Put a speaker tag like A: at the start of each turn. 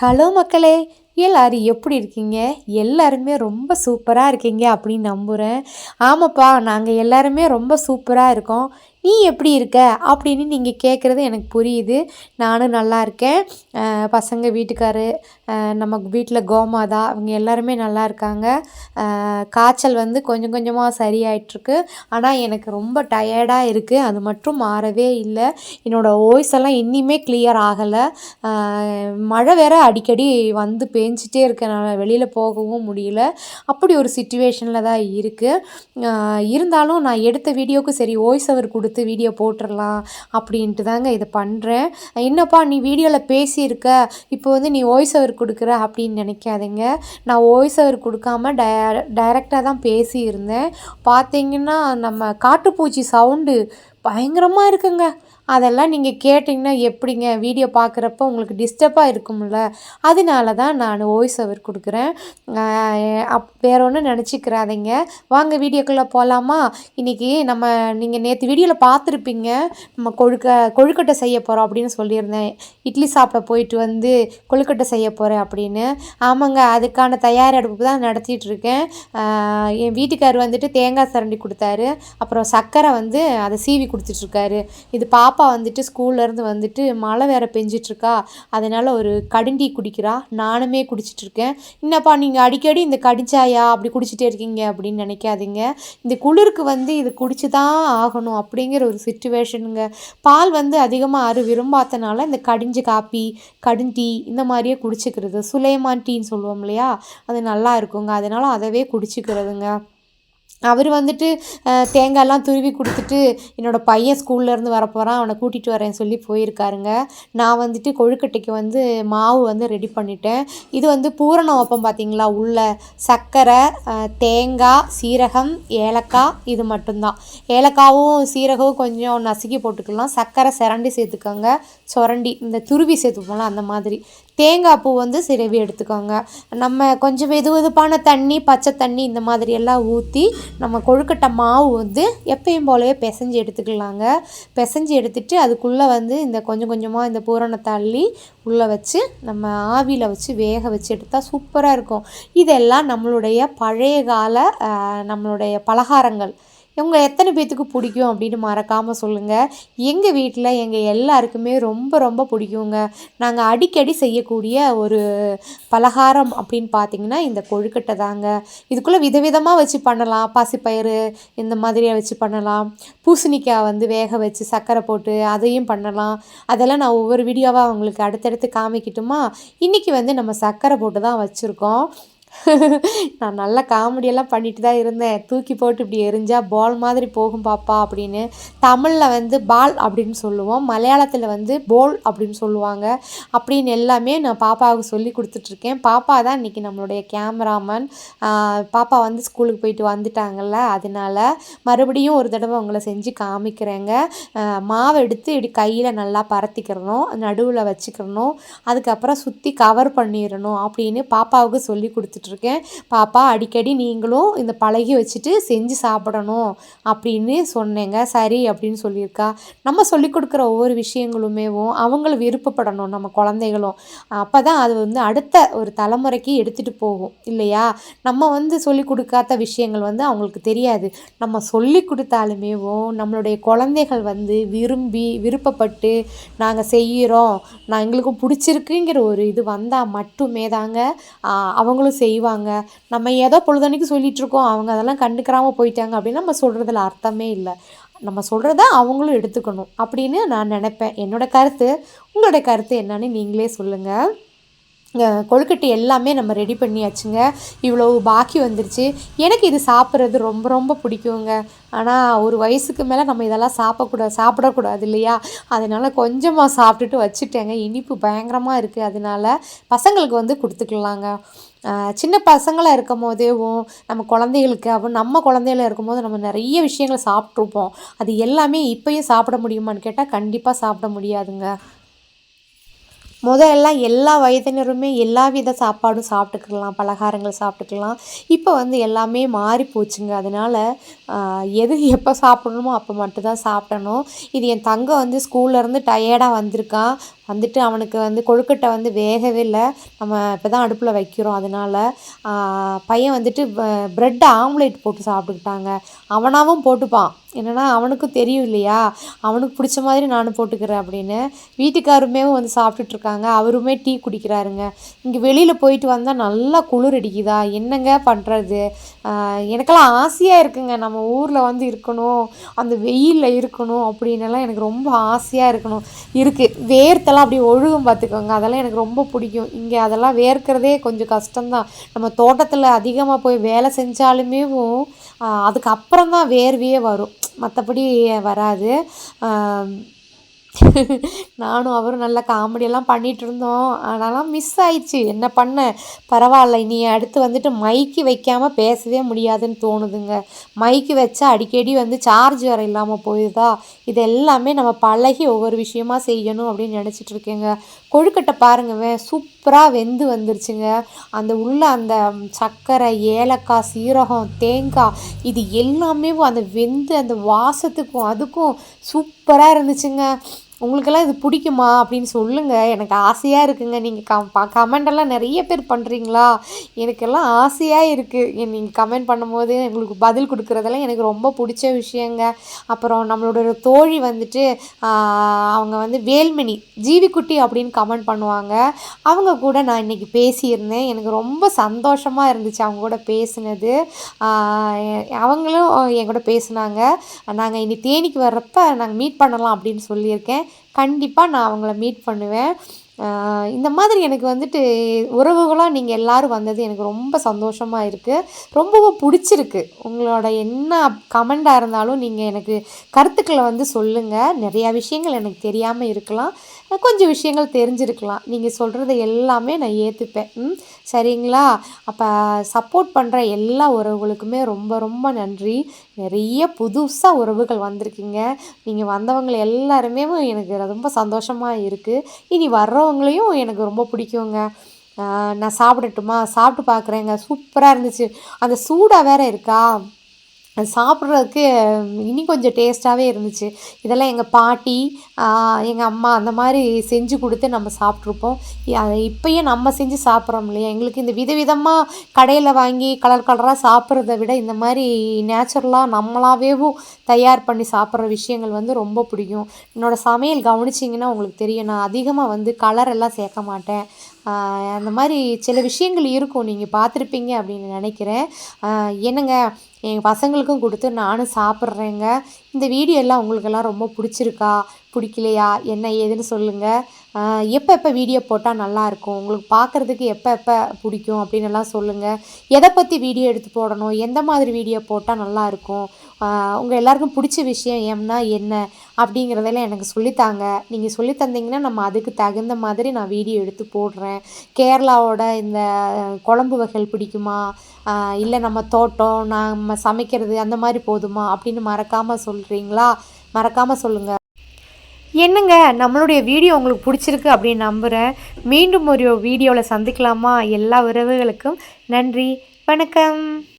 A: Hello மக்களே எல்லாரும் எப்படி இருக்கீங்க? எல்லாருமே ரொம்ப சூப்பராக இருக்கீங்க அப்படின்னு நம்புகிறேன் ஆமாப்பா நாங்கள் எல்லாருமே ரொம்ப சூப்பராக இருக்கோம். நீ எப்படி இருக்க? அப்படின்னு நீங்கள் கேட்குறது எனக்கு புரியுது. நானும் நல்லா இருக்கேன். பசங்க வீட்டுக்காரு நம்ம வீட்டில் கோமாதா அவங்க எல்லாருமே நல்லா இருக்காங்க. காய்ச்சல் வந்து கொஞ்சம் கொஞ்சமாக சரியாயிட்ருக்கு ஆனால் எனக்கு ரொம்ப டயர்டாக இருக்குது அது மட்டும் மாறவே இல்லை. என்னோடய வாய்ஸ் எல்லாம் இன்னிமே கிளியர் ஆகலை. மழை வேற அடிக்கடி வந்து பேஞ்சிட்டே இருக்கனால வெளியில் போகவும் முடியல. அப்படி ஒரு சுச்சுவேஷனில் தான் இருக்குது இருந்தாலும் நான் எடுத்த வீடியோவுக்கு சரி வாய்ஸ் ஓவர் கொடுத்து வீடியோ போட்டுடலாம் அப்படின்ட்டு தாங்க இதை பண்ணுறேன் என்னப்பா நீ வீடியோவில் பேசியிருக்க. இப்போ வந்து நீ வாய்ஸ் ஓவர் கொடுக்குற அப்படின்னு நினைக்காதீங்க. நான் வாய்ஸ் ஓவர் கொடுக்காம டய டைரெக்டாக தான் பேசியிருந்தேன். பார்த்தீங்கன்னா நம்ம காட்டுப்பூச்சி சவுண்டு பயங்கரமாக இருக்குங்க. அதெல்லாம் நீங்கள் கேட்டிங்கன்னா எப்படிங்க? வீடியோ பார்க்குறப்ப உங்களுக்கு டிஸ்டர்பாக இருக்கும்ல? அதனால தான் நான் வாய்ஸ் ஓவர் கொடுக்குறேன். அப் வேற ஒன்றும் நினச்சிக்கிறாதீங்க. வாங்க வீடியோக்குள்ளே போகலாமா இன்றைக்கி நம்ம நீங்கள் நேற்று வீடியோவில் பார்த்துருப்பீங்க நம்ம கொழுக்க கொழுக்கட்டை செய்ய போகிறோம் அப்படின்னு சொல்லியிருந்தேன். இட்லி சாப்பிட போயிட்டு வந்து கொழுக்கட்டை செய்ய போகிறேன் அப்படின்னு. ஆமாங்க அதுக்கான தயாரெடுப்பு தான் நடத்திட்டுருக்கேன் என் வீட்டுக்கார் வந்துட்டு தேங்காய் சரண்டி கொடுத்தாரு. அப்புறம் சர்க்கரை வந்து அதை சீவி கொடுத்துட்ருக்காரு இது பாப்பா வந்துட்டு ஸ்கூல்லேருந்து வந்துட்டு மழை வேற பெஞ்சிட்ருக்கா. அதனால் ஒரு கடுண்டி குடிக்கிறா. நானுமே குடிச்சிட்ருக்கேன். என்னப்பா நீங்கள் அடிக்கடி இந்த கடிச்சாயா? அப்படி குடிச்சிட்டே இருக்கீங்க அப்படின்னு நினைக்காதீங்க. இந்த குளிருக்கு வந்து இது குடிச்சு தான் ஆகணும் அப்படிங்கிற ஒரு சுச்சுவேஷனுங்க பால் வந்து அதிகமாக யாரும் விரும்பாதனால இந்த கடிஞ்ச காப்பி கடும் டீ இந்த மாதிரியே குடிச்சிக்கிறது. சுலைமான் டீன்னு சொல்லுவோம் இல்லையா? அது நல்லா இருக்குங்க. அதனால் அதவே குடிச்சிக்கிறதுங்க. அவர் வந்துட்டு தேங்காயெல்லாம் துருவி கொடுத்துட்டு என்னோடய பையன் ஸ்கூல்லேருந்து வரப்போகிறான் அவனை கூட்டிகிட்டு வரேன்னு சொல்லி போயிருக்காருங்க. நான் வந்துட்டு கொழுக்கட்டைக்கு வந்து மாவு வந்து ரெடி பண்ணிட்டேன். இது வந்து பூரணம் வைப்போம் பார்த்தீங்களா உள்ள சர்க்கரை தேங்காய் சீரகம் ஏலக்காய் இது மட்டும்தான். ஏலக்காவும் சீரகமும் கொஞ்சம் நசுக்கி போட்டுக்கலாம். சர்க்கரை சிரண்டி சேர்த்துக்கோங்க. சுரண்டி இந்த துருவி சேர்த்துப்போம்ல அந்த மாதிரி. தேங்காய் பூ வந்து சிரவி எடுத்துக்கோங்க. நம்ம கொஞ்சம் வெது வெதுப்பான தண்ணி பச்சை தண்ணி இந்த மாதிரி எல்லாம் ஊற்றி நம்ம கொழுக்கட்டை மாவு வந்து எப்பயும் போலவே பிசைஞ்சு எடுத்துக்கலாங்க. பிசைஞ்சு எடுத்துட்டு அதுக்குள்ளே வந்து இந்த கொஞ்சம் கொஞ்சமாக இந்த பூரணத்தை அள்ளி உள்ளே வச்சு நம்ம ஆவியில் வச்சு வேக வச்சு எடுத்தால் சூப்பராக இருக்கும். இதெல்லாம் நம்மளுடைய பழைய கால நம்மளுடைய பலகாரங்கள். இவங்க எத்தனை பேர்த்துக்கு பிடிக்கும் அப்படின்னு மறக்காமல் சொல்லுங்கள் எங்கள் வீட்டில் எங்கள் எல்லாருக்குமே ரொம்ப ரொம்ப பிடிக்குங்க. நாங்கள் அடிக்கடி செய்யக்கூடிய ஒரு பலகாரம் அப்படின்னு பார்த்தீங்கன்னா இந்த கொழுக்கட்டை தாங்க. இதுக்குள்ளே விதவிதமாக வச்சு பண்ணலாம். பாசிப்பயிறு இந்த மாதிரியாக வச்சு பண்ணலாம். பூசணிக்காய் வந்து வேக வச்சு சர்க்கரை போட்டு அதையும் பண்ணலாம். அதெல்லாம் நான் ஒவ்வொரு வீடியோவாக உங்களுக்கு அடுத்தடுத்து காமிக்கட்டுமா? இன்றைக்கி வந்து நம்ம சர்க்கரை போட்டு தான் வச்சுருக்கோம். நான் நல்ல காமெடியெல்லாம் பண்ணிட்டு தான் இருந்தேன். தூக்கி போட்டு இப்படி எரிஞ்சால் பால் மாதிரி போகும் பாப்பா அப்படின்னு. தமிழில் வந்து பால் அப்படின்னு சொல்லுவோம். மலையாளத்தில் வந்து போல் அப்படின்னு சொல்லுவாங்க. அப்படின்னு எல்லாமே நான் பாப்பாவுக்கு சொல்லி கொடுத்துட்ருக்கேன். பாப்பா தான் இன்றைக்கி நம்மளுடைய கேமராமேன் பாப்பா வந்து ஸ்கூலுக்கு போயிட்டு வந்துட்டாங்கல்ல அதனால மறுபடியும் ஒரு தடவை உங்களை செஞ்சு காமிக்கிறேங்க. ஆஹ் மாவை எடுத்து இப்படி கையில் நல்லா பரத்திக்கிறணும் நடுவில் வச்சுக்கிறணும் அதுக்கப்புறம் சுற்றி கவர் பண்ணிடணும் அப்படின்னு பாப்பாவுக்கு சொல்லி இருக்கேன் பாப்பா அடிக்கடி நீங்களும் இந்த பழகி வச்சுட்டு செஞ்சு சாப்பிடணும் அப்படின்னு சொன்னேங்க. சரி அப்படின்னு சொல்லியிருக்கா. நம்ம சொல்லி கொடுக்குற ஒவ்வொரு விஷயங்களுமேவும் அவங்களும் விருப்பப்படணும் நம்ம குழந்தைகளும். அப்போ தான் அது வந்து அடுத்த ஒரு தலைமுறைக்கு எடுத்துகிட்டு போகும் இல்லையா? நம்ம வந்து சொல்லி கொடுக்காத விஷயங்கள் வந்து அவங்களுக்கு தெரியாது. நம்ம சொல்லி கொடுத்தாலுமேவும் நம்மளுடைய குழந்தைகள் வந்து விரும்பி விருப்பப்பட்டு நாங்கள் செய்கிறோம் நான் எங்களுக்கும் பிடிச்சிருக்குங்கிற ஒரு இது வந்தால் மட்டுமே தாங்க அவங்களும் செய் செய்வாங்க. நம்ம ஏதோ பொழுதன்னைக்கு சொல்லிகிட்ருக்கோம் இருக்கோம் அவங்க அதெல்லாம் கண்டுக்கிறாமல் போயிட்டாங்க அப்படின்னு நம்ம சொல்கிறதுல அர்த்தமே இல்லை. நம்ம சொல்கிறத அவங்களும் எடுத்துக்கணும் அப்படின்னு நான் நினைப்பேன். என்னோட கருத்து. உங்களோட கருத்து என்னன்னு நீங்களே சொல்லுங்கள் கொழுக்கட்டை எல்லாமே நம்ம ரெடி பண்ணியாச்சுங்க. இவ்வளோ பாக்கி வந்துருச்சு. எனக்கு இது சாப்பிட்றது ரொம்ப ரொம்ப பிடிக்குங்க. ஆனால் ஒரு வயசுக்கு மேலே நம்ம இதெல்லாம் சாப்பிடக்கூடாது சாப்பிடக்கூடாது இல்லையா? அதனால் கொஞ்சமாக சாப்பிட்டுட்டு வச்சுட்டேங்க. இனிப்பு பயங்கரமாக இருக்குது அதனால பசங்களுக்கு வந்து கொடுத்துக்கலாங்க. சின்ன பசங்களாக இருக்கும் போதேவும் நம்ம குழந்தைகளுக்கு அப்போ நம்ம குழந்தைகள இருக்கும்போது நம்ம நிறைய விஷயங்களை சாப்பிட்ருப்போம் அது எல்லாமே இப்போயும் சாப்பிட முடியுமான்னு கேட்டால் கண்டிப்பாக சாப்பிட முடியாதுங்க. முதல்லாம் எல்லா வயதினருமே எல்லா வித சாப்பாடும் சாப்பிட்டுக்கலாம் பலகாரங்கள் சாப்பிட்டுக்கலாம். இப்போ வந்து எல்லாமே மாறி போச்சுங்க. அதனால் எது எப்போ சாப்பிடணுமோ அப்போ மட்டும்தான் சாப்பிடணும். இது என் தங்கம் வந்து ஸ்கூல்லேருந்து டயர்டாக வந்திருக்கான். வந்துட்டு அவனுக்கு வந்து கொழுக்கட்டை வந்து வேகவே இல்லை. நம்ம இப்போ தான் அடுப்பில் வைக்கிறோம். அதனால் பையன் வந்துட்டு ப்ரெட் ஆம்லேட் போட்டு சாப்பிட்டுக்கிட்டாங்க. அவனாகவும் போட்டுப்பான். என்னென்னா அவனுக்கும் தெரியும் இல்லையா? அவனுக்கு பிடிச்ச மாதிரி நானும் போட்டுக்கிறேன் அப்படின்னு. வீட்டுக்காருமே வந்து சாப்பிட்டுட்ருக்காங்க அவருமே டீ குடிக்கிறாருங்க. இங்கே வெளியில் போயிட்டு வந்தால் நல்லா குளிர் அடிக்குதா? என்னங்க பண்ணுறது எனக்கெல்லாம் ஆசையாக இருக்குங்க. நம்ம ஊரில் வந்து இருக்கணும். அந்த வெயிலில் இருக்கணும் அப்படின்னெல்லாம் எனக்கு ரொம்ப ஆசையாக இருக்கணும். இருக்குது வேர்த்தெல்லாம் அப்படி ஒழுகும் பார்த்துக்கோங்க. அதெல்லாம் எனக்கு ரொம்ப பிடிக்கும். இங்கே அதெல்லாம் வேர்க்கிறதே கொஞ்சம் கஷ்டம்தான். நம்ம தோட்டத்தில் அதிகமாக போய் வேலை செஞ்சாலுமே அதுக்கப்புறம் தான் வேர்வையே வரும். மற்றபடி வராது. நானும் அவரும் நல்ல காமெடியெல்லாம் பண்ணிகிட்டு இருந்தோம் ஆனாலும் மிஸ் ஆயிடுச்சு. என்ன பண்ண? பரவாயில்ல. இனி அடுத்து வந்துட்டு மைக்கு வைக்காமல் பேசவே முடியாதுன்னு தோணுதுங்க. மைக்கு வச்சா அடிக்கடி வந்து சார்ஜ் வர இல்லாமல் போயிடுதா? இது எல்லாமே நம்ம பழகி ஒவ்வொரு விஷயமா செய்யணும் அப்படின்னு நினச்சிட்டு இருக்கேங்க. கொழுக்கட்டை பாருங்கவே சூப்பராக வெந்து வந்துருச்சுங்க. அந்த உள்ள அந்த சர்க்கரை ஏலக்காய் சீரகம் தேங்காய் இது எல்லாமே அந்த வெந்து அந்த வாசத்துக்கும் அதுக்கும் சூப்பராக இருந்துச்சுங்க. உங்களுக்கெல்லாம் இது பிடிக்குமா அப்படின்னு சொல்லுங்கள் எனக்கு ஆசையாக இருக்குங்க. நீங்கள் கம் கமெண்டெல்லாம் நிறைய பேர் பண்ணுறீங்களா எனக்கெல்லாம் ஆசையாக இருக்குது நீங்கள் கமெண்ட் பண்ணும்போது உங்களுக்கு பதில் கொடுக்குறதெல்லாம் எனக்கு ரொம்ப பிடிச்ச விஷயங்க. அப்புறம் நம்மளோட தோழி வந்துட்டு அவங்க வந்து வேல்மணி ஜீவிக்குட்டி அப்படின்னு கமெண்ட் பண்ணுவாங்க. அவங்க கூட நான் இன்றைக்கி பேசியிருந்தேன். எனக்கு ரொம்ப சந்தோஷமாக இருந்துச்சு அவங்க கூட பேசினது. அவங்களும் என் கூட பேசினாங்க. நாங்கள் இனி தேனிக்கு வர்றப்ப நாங்கள் மீட் பண்ணலாம் அப்படின்னு சொல்லியிருக்கேன். கண்டிப்பாக நான் அவங்கள மீட் பண்ணுவேன். இந்த மாதிரி எனக்கு வந்துட்டு உறவுகளாக நீங்கள் எல்லோரும் வந்தது எனக்கு ரொம்ப சந்தோஷமாக இருக்குது ரொம்பவும் பிடிச்சிருக்கு. உங்களோட என்ன கமெண்டாக இருந்தாலும் நீங்கள் எனக்கு கருத்துக்களை வந்து சொல்லுங்கள் நிறையா விஷயங்கள் எனக்கு தெரியாமல் இருக்கலாம். கொஞ்சம் விஷயங்கள் தெரிஞ்சிருக்கலாம். நீங்கள் சொல்கிறத எல்லாமே நான் ஏற்றுப்பேன் ம்? சரிங்களா? அப்போ சப்போர்ட் பண்ணுற எல்லா உறவுகளுக்குமே ரொம்ப ரொம்ப நன்றி. நிறைய புதுசாக உறவுகள் வந்திருக்கீங்க. நீங்கள் வந்தவங்களை எல்லாருமே எனக்கு ரொம்ப சந்தோஷமாக இருக்குது இனி வர்றவங்களையும் எனக்கு ரொம்ப பிடிக்குங்க. நான் சாப்பிடட்டுமா? சாப்பிட்டு பார்க்குறேங்க. சூப்பராக இருந்துச்சு. அந்த சூடாக வேறு இருக்கா? சாப்பிட்றதுக்கு இனி கொஞ்சம் டேஸ்ட்டாகவே இருந்துச்சு. இதெல்லாம் எங்கள் பாட்டி எங்கள் அம்மா அந்த மாதிரி செஞ்சு கொடுத்து நம்ம சாப்பிட்ருப்போம். இப்போயே நம்ம செஞ்சு சாப்பிட்றோம் இல்லையா? எங்களுக்கு இந்த விதவிதமாக கடையில் வாங்கி கலர் கலராக சாப்பிட்றத விட இந்த மாதிரி நேச்சுரலாக நம்மளாவேவும் தயார் பண்ணி சாப்பிட்ற விஷயங்கள் வந்து ரொம்ப பிடிக்கும். என்னோடய சமையல் கவனிச்சிங்கன்னா உங்களுக்கு தெரியும் நான் அதிகமாக வந்து கலர் எல்லாம் சேர்க்க மாட்டேன். அந்த மாதிரி சில விஷயங்கள் இருக்கும். நீங்கள் பார்த்துருப்பீங்க அப்படின்னு நினைக்கிறேன். என்னங்க எங்கள் பசங்களுக்கும் கொடுத்து நானும் சாப்பிட்றேங்க. இந்த வீடியோ எல்லாம் உங்களுக்கெல்லாம் ரொம்ப பிடிச்சிருக்கா? பிடிக்கலையா? என்ன ஏதுன்னு சொல்லுங்கள் எப்போ எப்போ வீடியோ போட்டால் நல்லாயிருக்கும் உங்களுக்கு பார்க்குறதுக்கு எப்போ எப்போ பிடிக்கும் அப்படின்னு எல்லாம் சொல்லுங்கள் எதை பற்றி வீடியோ எடுத்து போடணும்? எந்த மாதிரி வீடியோ போட்டால் நல்லாயிருக்கும் உங்கள் எல்லாருக்கும் பிடிச்ச விஷயம் ஏம்னா என்ன அப்படிங்கிறதெல்லாம் எனக்கு சொல்லித்தாங்க. நீங்கள் சொல்லி தந்தீங்கன்னா நம்ம அதுக்கு தகுந்த மாதிரி நான் வீடியோ எடுத்து போடுறேன். கேரளாவோட இந்த குழம்பு வகைகள் பிடிக்குமா? இல்லை நம்ம தோட்டம் நம்ம சமைக்கிறது அந்த மாதிரி போதுமா அப்படின்னு மறக்காமல் சொல்கிறீங்களா மறக்காமல் சொல்லுங்கள் என்னங்க? நம்மளுடைய வீடியோ உங்களுக்கு பிடிச்சிருக்கு அப்படின்னு நம்புகிறேன் மீண்டும் ஒரு வீடியோவில் சந்திக்கலாமா? எல்லா உறவுகளுக்கும் நன்றி. வணக்கம்.